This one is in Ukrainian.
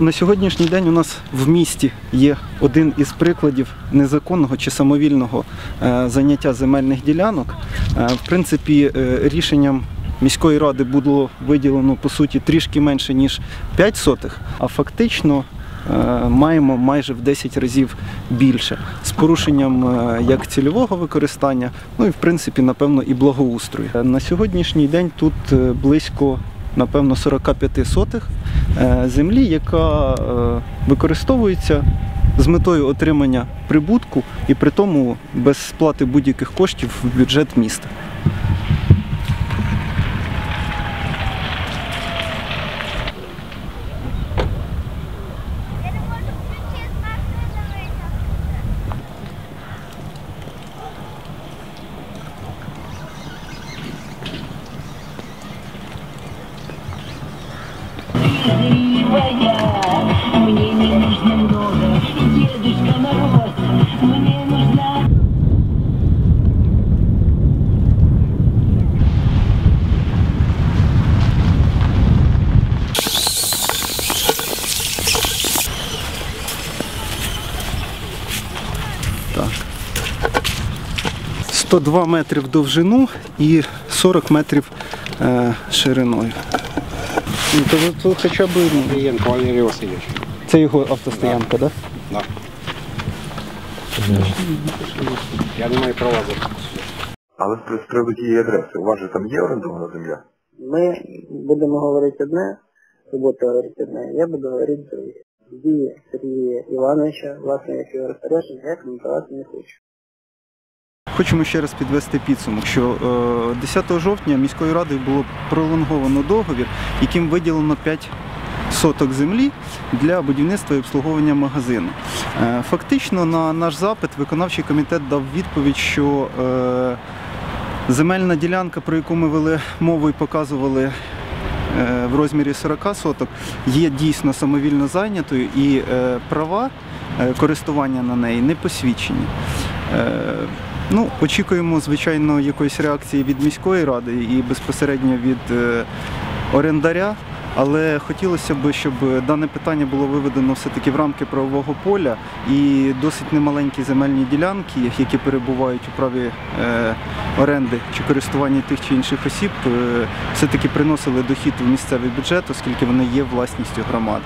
На сьогоднішній день у нас в місті є один із прикладів незаконного чи самовільного е, заняття земельних ділянок. Е, В принципі, е, рішенням міської ради було виділено по суті трішки менше ніж 5 сотих, а фактично маємо майже в 10 разів більше з порушенням як цільового використання, ну і в принципі, напевно, і благоустрою. На сьогоднішній день тут близько напевно 45 сотих землі, яка е, використовується з метою отримання прибутку і при тому без сплати будь-яких коштів в бюджет міста. Кривая, мне не нужно много, Дедушка Мороз, мне нужна Так. 102 метри в довжину і 40 метрів е, шириною. Ну, то, то хоча б ну, Клиент Валерий Васильевич. це його автостоянка, так? Да? Да. Я не маю права за Але з з приводу тієї адреси, у вас же там є орендована земля? Ми будемо говорити одне, ви будете говорити одне, я буду говорити друге. Дії Сергія Івановича, власне, як його розпорядження, я коментувати не хочу. Хочемо ще раз підвести підсумок, що е, 10 жовтня міською радою було пролонговано договір, яким виділено 5 соток землі для будівництва і обслуговування магазину. Е, Фактично на наш запит виконавчий комітет дав відповідь, що е, земельна ділянка, про яку ми вели мову і показували е, в розмірі 40 соток, є дійсно самовільно зайнятою і е, права е, користування на неї не посвідчені. Е, Ну, очікуємо, звичайно, якоїсь реакції від міської ради і безпосередньо від е, орендаря. Але хотілося б, щоб дане питання було виведено все-таки в рамки правового поля і досить немаленькі земельні ділянки, які перебувають у праві е, оренди чи користування тих чи інших осіб, все-таки приносили дохід в місцевий бюджет, оскільки вони є власністю громади.